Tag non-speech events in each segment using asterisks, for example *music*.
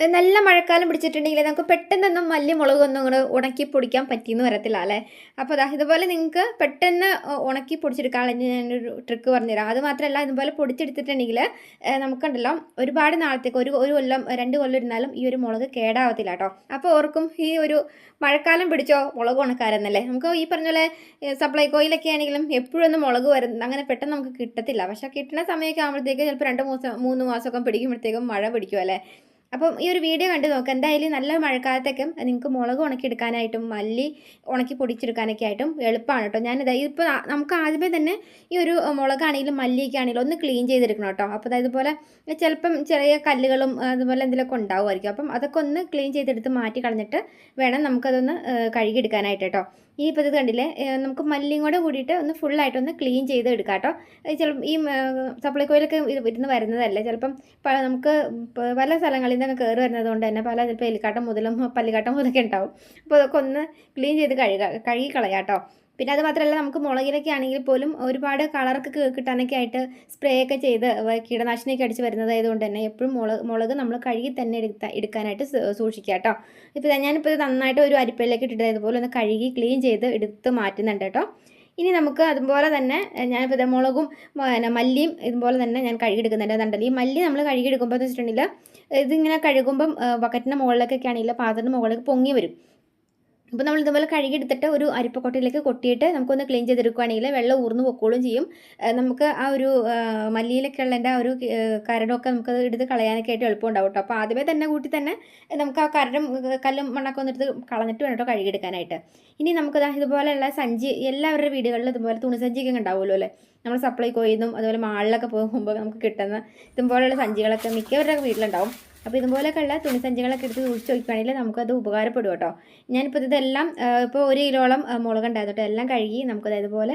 നല്ല മഴക്കാലം പിടിച്ചിട്ടുണ്ടെങ്കിൽ നമുക്ക് പെട്ടെന്നൊന്നും മല്ലി മുളകൊന്നും ഇങ്ങനെ ഉണക്കി പൊടിക്കാൻ പറ്റിയെന്ന് വരത്തില്ല അല്ലേ? അപ്പോൾ അതാ ഇതുപോലെ നിങ്ങൾക്ക് പെട്ടെന്ന് ഉണക്കി പൊടിച്ചെടുക്കാൻ ഞാനൊരു ട്രിക്ക് പറഞ്ഞുതരാം. അത് മാത്രമല്ല ഇതുപോലെ പൊടിച്ചെടുത്തിട്ടുണ്ടെങ്കിൽ നമുക്കുണ്ടല്ലോ ഒരുപാട് നാളത്തേക്ക് ഒരു ഒരു കൊല്ലം രണ്ട് കൊല്ലം ഇരുന്നാലും ഈ ഒരു മുളക് കേടാവത്തില്ല കേട്ടോ. അപ്പോൾ ഓർക്കും ഈ ഒരു മഴക്കാലം പിടിച്ചോ മുളക് ഉണക്കാരെന്നല്ലേ നമുക്ക് ഈ പറഞ്ഞ പോലെ സപ്ലൈകോയിലൊക്കെ ആണെങ്കിലും എപ്പോഴും ഒന്നും മുളക് വരുന്ന അങ്ങനെ പെട്ടെന്ന് നമുക്ക് കിട്ടത്തില്ല. പക്ഷേ കിട്ടുന്ന സമയമൊക്കെ ആകുമ്പോഴത്തേക്ക് ചിലപ്പോൾ രണ്ട് മാസം മൂന്ന് മാസമൊക്കെ പിടിക്കുമ്പോഴത്തേക്കും മഴ പിടിക്കും അല്ലേ? അപ്പം ഈ ഒരു വീഡിയോ കണ്ടു നോക്കുക എന്തായാലും നല്ല മഴക്കാലത്തേക്കും നിങ്ങൾക്ക് മുളക് ഉണക്കി എടുക്കാനായിട്ടും മല്ലി ഉണക്കി പൊടിച്ചെടുക്കാനൊക്കെ ആയിട്ടും എളുപ്പമാണ് കേട്ടോ. ഞാനിത് ഇപ്പോൾ നമുക്ക് ആദ്യമേ തന്നെ ഈ ഒരു മുളകാണെങ്കിലും മല്ലിയൊക്കെ ആണെങ്കിലും ഒന്ന് ക്ലീൻ ചെയ്തെടുക്കണം കേട്ടോ. അപ്പോൾ അതായത് പോലെ ചിലപ്പം ചെറിയ കല്ലുകളും അതുപോലെ എന്തെങ്കിലുമൊക്കെ ഉണ്ടാവുമായിരിക്കും. അപ്പം അതൊക്കെ ഒന്ന് ക്ലീൻ ചെയ്തെടുത്ത് മാറ്റി കളഞ്ഞിട്ട് വേണം നമുക്കതൊന്ന് കഴുകിയെടുക്കാനായിട്ട് കേട്ടോ. ഈ ഇപ്പോൾ ഇത് കണ്ടില്ലേ നമുക്ക് മല്ലിയും കൂടെ കൂടിയിട്ട് ഒന്ന് ഫുള്ളായിട്ടൊന്ന് ക്ലീൻ ചെയ്ത് എടുക്കാം കേട്ടോ. ചിലപ്പം ഈ സപ്ലൈക്കോയിലൊക്കെ ഇരുന്ന് വരുന്നതല്ലേ? ചിലപ്പം നമുക്ക് പല സ്ഥലങ്ങളിൽ നിന്നൊക്കെ കയറി വരുന്നത് കൊണ്ട് തന്നെ പല ചിലപ്പോൾ എലിക്കാട്ടം മുതലും പല്ലിക്കാട്ടം മുതലൊക്കെ ഉണ്ടാവും. അപ്പോൾ അതൊക്കെ ഒന്ന് ക്ലീൻ ചെയ്ത് കഴുക കഴുകി കളയാം കേട്ടോ. പിന്നെ അത് മാത്രമല്ല നമുക്ക് മുളകിലൊക്കെ ആണെങ്കിൽ പോലും ഒരുപാട് കളറൊക്കെ കിട്ടാനൊക്കെ ആയിട്ട് സ്പ്രേ ഒക്കെ ചെയ്ത് കീടനാശിനിയൊക്കെ അടിച്ച് വരുന്നതായതുകൊണ്ട് തന്നെ എപ്പോഴും മുളക് മുളക് നമ്മൾ കഴുകി തന്നെ എടുത്ത എടുക്കാനായിട്ട് സൂക്ഷിക്കുക കേട്ടോ. ഇപ്പോൾ ഞാനിപ്പോൾ ഇത് നന്നായിട്ട് ഒരു അരിപ്പയിലേക്ക് ഇട്ടിട്ട് ഇതുപോലെ ഒന്ന് കഴുകി ക്ലീൻ ചെയ്ത് എടുത്ത് മാറ്റുന്നുണ്ട് കേട്ടോ. ഇനി നമുക്ക് അതുപോലെ തന്നെ ഞാനിപ്പോൾ മുളകും മല്ലിയും ഇതുപോലെ തന്നെ ഞാൻ കഴുകിയെടുക്കുന്നുണ്ട് അതുണ്ടല്ലോ ഈ മല്ലി നമ്മൾ കഴുകിയെടുക്കുമ്പോൾ എന്ന് വെച്ചിട്ടുണ്ടെങ്കിൽ ഇതിങ്ങനെ കഴുകുമ്പം ബക്കറ്റിന്റെ മുകളിലേക്കൊക്കെ ആണെങ്കിൽ പാത്രത്തിന്റെ മുകളിലേക്ക് പൊങ്ങി വരും. അപ്പോൾ നമ്മൾ ഇതുപോലെ കഴുകിയെടുത്തിട്ട് ഒരു അരിപ്പക്കൊട്ടയിലേക്ക് കൊട്ടിയിട്ട് നമുക്കൊന്ന് ക്ലീൻ ചെയ്തെടുക്കുകയാണെങ്കിൽ വെള്ളം ഊർന്ന് പൊക്കോളും ചെയ്യും. നമുക്ക് ആ ഒരു മല്ലിയിലൊക്കെ ഉള്ളതിന്റെ ആ ഒരു കരടൊക്കെ നമുക്ക് എടുത്ത് കളയാനൊക്കെ ആയിട്ട് എളുപ്പം ഉണ്ടാവും കേട്ടോ അപ്പോൾ ആദ്യമേ തന്നെ കൂട്ടി തന്നെ നമുക്ക് ആ കരടും കല്ലും മണ്ണൊക്കെ ഒന്ന് എടുത്ത് കളഞ്ഞിട്ട് വേണം കേട്ടോ കഴുകിയെടുക്കാനായിട്ട്. ഇനി നമുക്ക് ഇതുപോലെയുള്ള സഞ്ചി എല്ലാവരുടെ വീടുകളിലും ഇതുപോലെ തുണിസഞ്ചിയൊക്കെ ഉണ്ടാവുമല്ലോ അല്ലേ? നമ്മൾ സപ്ലൈ കോയിന്നും അതുപോലെ മാളിലൊക്കെ പോകുമ്പോൾ നമുക്ക് കിട്ടുന്ന ഇതുപോലെയുള്ള സഞ്ചികളൊക്കെ മിക്കവരുടെ വീട്ടിലുണ്ടാവും. അപ്പോൾ ഇതുപോലെയൊക്കെ ഉള്ള തുണിസഞ്ചികളൊക്കെ എടുത്ത് സൂക്ഷിച്ച് വയ്ക്കുകയാണെങ്കിൽ നമുക്കത് ഉപകാരപ്പെടും കേട്ടോ. ഞാനിപ്പോൾ ഇതെല്ലാം ഇപ്പോൾ ഒരു കിലോളം മുളക് ഉണ്ടായിരുന്നു എല്ലാം കഴുകി നമുക്കത് ഇതുപോലെ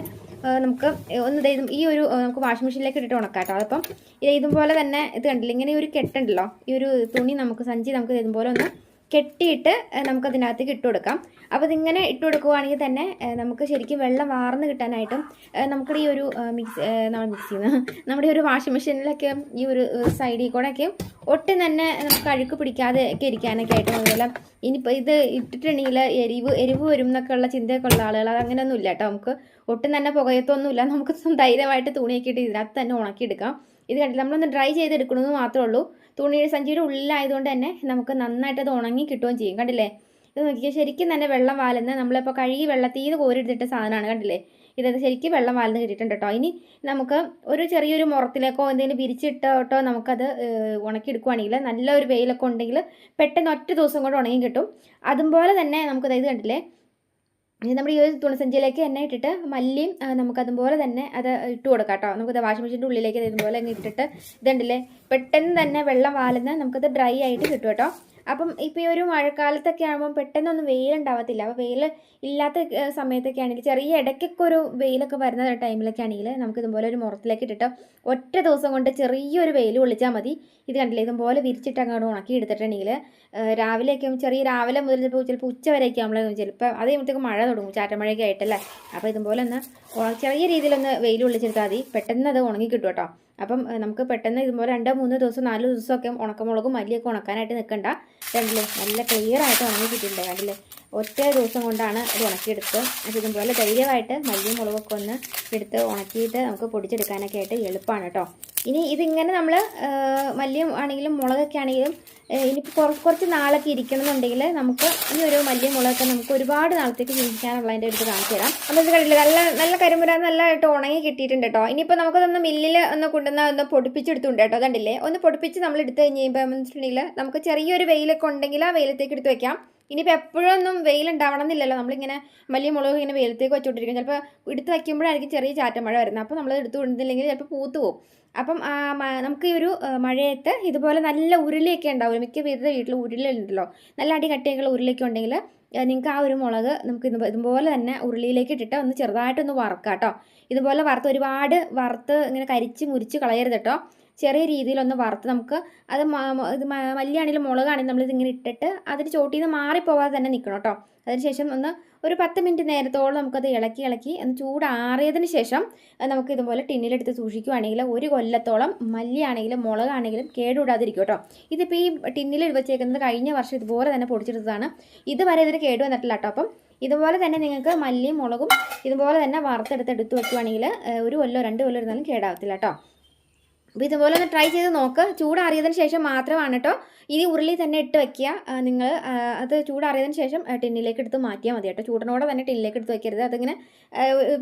നമുക്ക് ഒന്ന് ഇതും ഈ ഒരു നമുക്ക് വാഷിംഗ് മെഷീനിലേക്ക് ഇട്ടിട്ട് ഉണക്കാം കേട്ടോ. ഇത് ഇതുപോലെ തന്നെ ഇത് കണ്ടില്ല ഇങ്ങനെ ഒരു കെട്ടുണ്ടല്ലോ. ഈ ഒരു തുണി നമുക്ക് സഞ്ചി നമുക്ക് ഇതുപോലെ ഒന്ന് കെട്ടിയിട്ട് നമുക്കതിനകത്തേക്ക് ഇട്ട് കൊടുക്കാം അപ്പോൾ ഇതിങ്ങനെ ഇട്ട് കൊടുക്കുവാണെങ്കിൽ തന്നെ നമുക്ക് ശരിക്കും വെള്ളം വാർന്ന് കിട്ടാനായിട്ടും നമുക്കിവിടെ ഈ ഒരു മിക്സി നമ്മൾ മിക്സ് ചെയ്യുന്ന *laughs* നമ്മുടെ ഒരു വാഷിംഗ് മെഷീനിലൊക്കെ ഈ ഒരു സൈഡിൽ ഒക്കെ ഒട്ടും തന്നെ നമുക്ക് അഴുക്ക് പിടിക്കാതെ ഒക്കെ ഇരിക്കാനൊക്കെ ആയിട്ടും അതുപോലെ ഇനിയിപ്പോൾ ഇത് ഇട്ടിട്ടുണ്ടെങ്കിൽ എരിവ് എരിവ് വരും എന്നൊക്കെ ഉള്ള ചിന്തയൊക്കെ ഉള്ള ആളുകൾ അത് അങ്ങനെയൊന്നും ഇല്ല കേട്ടോ. നമുക്ക് ഒട്ടും തന്നെ പുകയത്തൊന്നുമില്ല നമുക്ക് ധൈര്യമായിട്ട് തുണിയൊക്കെ ഇട്ട് ഇതിനകത്ത് തന്നെ ഉണക്കിയെടുക്കാം. ഇത് കണ്ടില്ല? നമ്മളൊന്ന് ഡ്രൈ ചെയ്തെടുക്കണമെന്ന് മാത്രമേ ഉള്ളൂ തുണിയുടെ സഞ്ചിയുടെ ഉള്ളിലായതുകൊണ്ട് തന്നെ നമുക്ക് നന്നായിട്ട് അത് ഉണങ്ങി കിട്ടുകയും ചെയ്യും. കണ്ടില്ലേ? ഇത് നോക്കിയാൽ ശരിക്കും തന്നെ വെള്ളം വാലുന്ന നമ്മളിപ്പോൾ കഴുകി വെള്ളത്തിൽ നിന്ന് കോരിയെടുത്തിട്ട സാധനമാണ്. കണ്ടില്ലേ? ഇതത് ശരിക്കും വെള്ളം വാലുന്ന കിട്ടിയിട്ടുണ്ട് കേട്ടോ. ഇനി നമുക്ക് ഒരു ചെറിയൊരു മുറത്തിലേക്കോ എന്തെങ്കിലും വിരിച്ചിട്ടോട്ടോ നമുക്കത് ഉണക്കിയെടുക്കുകയാണെങ്കിൽ നല്ലൊരു വെയിലൊക്കെ ഉണ്ടെങ്കിൽ പെട്ടെന്ന് ഒറ്റ ദിവസം കൊണ്ട് ഉണങ്ങി കിട്ടും. അതുപോലെ തന്നെ നമുക്ക് ഇത് കണ്ടില്ലേ? ഇനി നമ്മുടെ ഈ ഒരു തുണിസഞ്ചിയിലേക്ക് എണ്ണ ഇട്ടിട്ട് മല്ലിയും നമുക്ക് അതുപോലെ തന്നെ അത് ഇട്ട് കൊടുക്കാം കേട്ടോ. നമുക്കത് വാഷിംഗ് മെഷീന്റെ ഉള്ളിലേക്ക് ഇത് ഇതുപോലെ അങ്ങ് ഇട്ടിട്ട് ഇതുണ്ടല്ലേ? പെട്ടെന്ന് തന്നെ വെള്ളം വാലുന്ന നമുക്കത് ഡ്രൈ ആയിട്ട് കിട്ടും കേട്ടോ. അപ്പം ഇപ്പോൾ ഈ ഒരു മഴക്കാലത്തൊക്കെ ആകുമ്പം പെട്ടെന്നൊന്നും വെയിലുണ്ടാവത്തില്ല. അപ്പോൾ വെയിൽ ഇല്ലാത്ത സമയത്തൊക്കെ ആണെങ്കിൽ ചെറിയ ഇടയ്ക്കൊക്കെ ഒരു വെയിലൊക്കെ വരുന്ന ടൈമിലൊക്കെ ആണെങ്കിൽ നമുക്ക് ഇതുപോലെ ഒരു മുറത്തിലേക്ക് ഇട്ടിട്ട് ഒറ്റ ദിവസം കൊണ്ട് ചെറിയൊരു വെയിൽ വിളിച്ചാൽ മതി. ഇത് കണ്ടില്ലേ? ഇതുപോലെ വിരിച്ചിട്ട് അങ്ങോട്ട് ഉണക്കി എടുത്തിട്ടുണ്ടെങ്കിൽ രാവിലെയൊക്കെ ചെറിയ രാവിലെ മുതൽ ചിലപ്പോൾ ചിലപ്പോൾ ഉച്ച വരെയൊക്കെ നമ്മൾ ചിലപ്പോൾ അത് കഴിയുമ്പോഴത്തേക്ക് മഴ തുടങ്ങും ചാറ്റമഴയൊക്കെ ആയിട്ടല്ലേ? അപ്പോൾ ഇതുപോലെ ഒന്ന് ചെറിയ രീതിയിലൊന്ന് വെയിൽ വിളിച്ചെടുത്താൽ മതി. പെട്ടെന്ന് അത് ഉണങ്ങി കിട്ടും കേട്ടോ. അപ്പം നമുക്ക് പെട്ടെന്ന് ഇതുപോലെ രണ്ടോ മൂന്നോ ദിവസം നാലോ ദിവസമൊക്കെ ഉണക്കമുളകും മല്ലിയൊക്കെ ഉണക്കാനായിട്ട് നിൽക്കണ്ട. കണ്ടില്ലേ? നല്ല ക്ലിയർ ആയിട്ട് ഉണങ്ങി കിട്ടിയിട്ടുണ്ട് കണ്ടില്ലേ? ഒറ്റ ദിവസം കൊണ്ടാണ് അത് ഉണക്കിയെടുത്ത് അപ്പോൾ ഇതുപോലെ ധൈര്യമായിട്ട് മല്ലിയും മുളകൊക്കെ ഒന്ന് എടുത്ത് ഉണക്കിയിട്ട് നമുക്ക് പൊടിച്ചെടുക്കാനൊക്കെ ആയിട്ട് എളുപ്പമാണ് കേട്ടോ. ഇനി ഇതിങ്ങനെ നമ്മൾ മല്ലിയും ആണെങ്കിലും മുളകൊക്കെ ആണെങ്കിലും ഇനിയിപ്പോൾ കുറച്ച് കുറച്ച് നാളൊക്കെ ഇരിക്കണം എന്നുണ്ടെങ്കിൽ നമുക്ക് ഈ ഒരു മല്ലിയും മുളകൊക്കെ നമുക്ക് ഒരുപാട് നാളത്തേക്ക് ജീവിക്കാനുള്ളതിന്റെ അടുത്ത് കാണിച്ചു തരാം. അപ്പോൾ ഇത് കണ്ടില്ല നല്ല നല്ല കരിമുര നല്ലതായിട്ട് ഉണങ്ങി കിട്ടിയിട്ടുണ്ട് കേട്ടോ. ഇനിയിപ്പോൾ നമുക്കതൊന്ന് മില്ലിൽ ഒന്ന് കൊണ്ടുവന്ന ഒന്ന് പൊടിപ്പിച്ചെടുത്തുണ്ട് കേട്ടോ കണ്ടില്ലേ? ഒന്ന് പൊടിപ്പിച്ച് നമ്മൾ എടുത്ത് കഴിഞ്ഞ് കഴിയുമ്പോൾ വെച്ചിട്ടുണ്ടെങ്കിൽ നമുക്ക് ചെറിയൊരു വെയിലൊക്കെ ഉണ്ടെങ്കിൽ ആ വെയിലത്തേക്ക് എടുത്ത് വെക്കാം. ഇനിയിപ്പോൾ എപ്പോഴൊന്നും വെയിലുണ്ടാവണം എന്നില്ലല്ലോ നമ്മളിങ്ങനെ വലിയ മുളക് ഇങ്ങനെ വെയിലത്തേക്ക് വെച്ചുകൊണ്ടിരിക്കും. ചിലപ്പോൾ എടുത്ത് വയ്ക്കുമ്പോഴായിരിക്കും ചെറിയ ചാറ്റമഴ വരുന്നത്. അപ്പോൾ നമ്മൾ എടുത്ത് കൊണ്ടില്ലെങ്കിൽ ചിലപ്പോൾ പൂത്ത് പോകും അപ്പം നമുക്ക് ഈ ഒരു മഴയത്ത് ഇതുപോലെ നല്ല ഉരുളിയൊക്കെ ഉണ്ടാവും. മിക്ക പേരുടെ വീട്ടിൽ ഉരുളി ഉണ്ടല്ലോ നല്ല അടി കട്ടിയൊക്കെയുള്ള ഉരുളിയൊക്കെ ഉണ്ടെങ്കിൽ നിങ്ങൾക്ക് ആ ഒരു മുളക് നമുക്ക് ഇത് ഇതുപോലെ തന്നെ ഉരുളിയിലേക്ക് ഇട്ടിട്ട് ഒന്ന് ചെറുതായിട്ടൊന്ന് വറുക്കാം കേട്ടോ. ഇതുപോലെ വറുത്ത് ഒരുപാട് വറുത്ത് ഇങ്ങനെ കരിച്ച് മുരിച്ച് കളയരുത് കേട്ടോ. ചെറിയ രീതിയിലൊന്ന് വറുത്ത് നമുക്ക് അത് ഇത് മല്ലിയാണെങ്കിലും മുളകാണെങ്കിലും നമ്മളിത് ഇങ്ങനെ ഇട്ടിട്ട് അതിന് ചോട്ടിൽ നിന്ന് മാറിപ്പോവാതെ തന്നെ നിൽക്കണം കേട്ടോ. അതിനുശേഷം ഒന്ന് ഒരു പത്ത് മിനിറ്റ് നേരത്തോളം നമുക്കത് ഇളക്കി ഇളക്കി ഒന്ന് ചൂടാറിയതിന് ശേഷം നമുക്ക് ഇതുപോലെ ടിന്നിലെടുത്ത് സൂക്ഷിക്കുകയാണെങ്കിൽ ഒരു കൊല്ലത്തോളം മല്ലിയാണെങ്കിലും മുളകാണെങ്കിലും കേടുകൂടാതിരിക്കും കേട്ടോ. ഇതിപ്പോൾ ഈ ടിന്നിൽ വെച്ചേക്കുന്നത് കഴിഞ്ഞ വർഷം ഇതുപോലെ തന്നെ പൊടിച്ചെടുത്തതാണ്. ഇതുവരെ ഇതിന് കേട് വന്നിട്ടില്ല കേട്ടോ. അപ്പം ഇതുപോലെ തന്നെ നിങ്ങൾക്ക് മല്ലിയും മുളകും ഇതുപോലെ തന്നെ വറുത്തെടുത്ത് എടുത്ത് വെക്കുവാണെങ്കിൽ ഒരു കൊല്ലോ രണ്ട് കൊല്ലോ ഇരുന്നാലും കേടാവത്തില്ല കേട്ടോ. അപ്പോൾ ഇതുപോലെ ഒന്ന് ട്രൈ ചെയ്ത് നോക്ക്. ചൂടാറിയതിന് ശേഷം മാത്രമാണ് കേട്ടോ ഇനി ഉരുളി തന്നെ ഇട്ട് വെക്കുക. നിങ്ങൾ അത് ചൂടാറിയതിന് ശേഷം ടിന്നിലേക്ക് എടുത്ത് മാറ്റിയാൽ മതി കേട്ടോ ചൂടിനോടെ തന്നെ ടിന്നിലേക്ക് എടുത്ത് വെക്കരുത്. അതിങ്ങനെ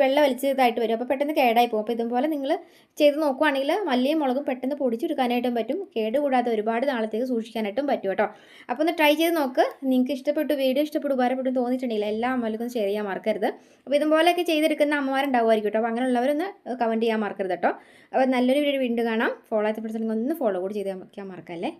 വെള്ളം വലിച്ചതായിട്ട് വരും. അപ്പോൾ പെട്ടെന്ന് കേടായി പോകും. അപ്പോൾ ഇതുപോലെ നിങ്ങൾ ചെയ്ത് നോക്കുവാണെങ്കിൽ മല്ലിയും മുളകും പെട്ടെന്ന് പൊടിച്ചെടുക്കാനായിട്ടും പറ്റും. കേട് കൂടാതെ ഒരുപാട് നാളത്തേക്ക് സൂക്ഷിക്കാനായിട്ടും പറ്റും കേട്ടോ അപ്പോൾ ഒന്ന് ട്രൈ ചെയ്ത് നോക്ക്. നിങ്ങൾക്ക് ഇഷ്ടപ്പെട്ടു വീഡിയോ ഇഷ്ടപ്പെട്ടു ഉപകാരപ്പെട്ടു തോന്നിയിട്ടുണ്ടെങ്കിൽ എല്ലാ അമ്മമാർക്കും ഷെയർ ചെയ്യാൻ മറക്കരുത്. അപ്പോൾ ഇതുപോലെയൊക്കെ ചെയ്തെടുക്കുന്ന അമ്മമാരുണ്ടാവുമായിരിക്കും കേട്ടോ അപ്പോൾ അങ്ങനെയുള്ളവരൊന്ന് കമന്റ് ചെയ്യാൻ മറക്കരുത് കേട്ടോ അപ്പോൾ നല്ലൊരു വീഡിയോ വീണ്ടും കാണാം. ഫോളോ ചെയ്ത് ഒന്ന് ഫോളോ കൂടി ചെയ്ത് വയ്ക്കാൻ മറക്കല്ലേ?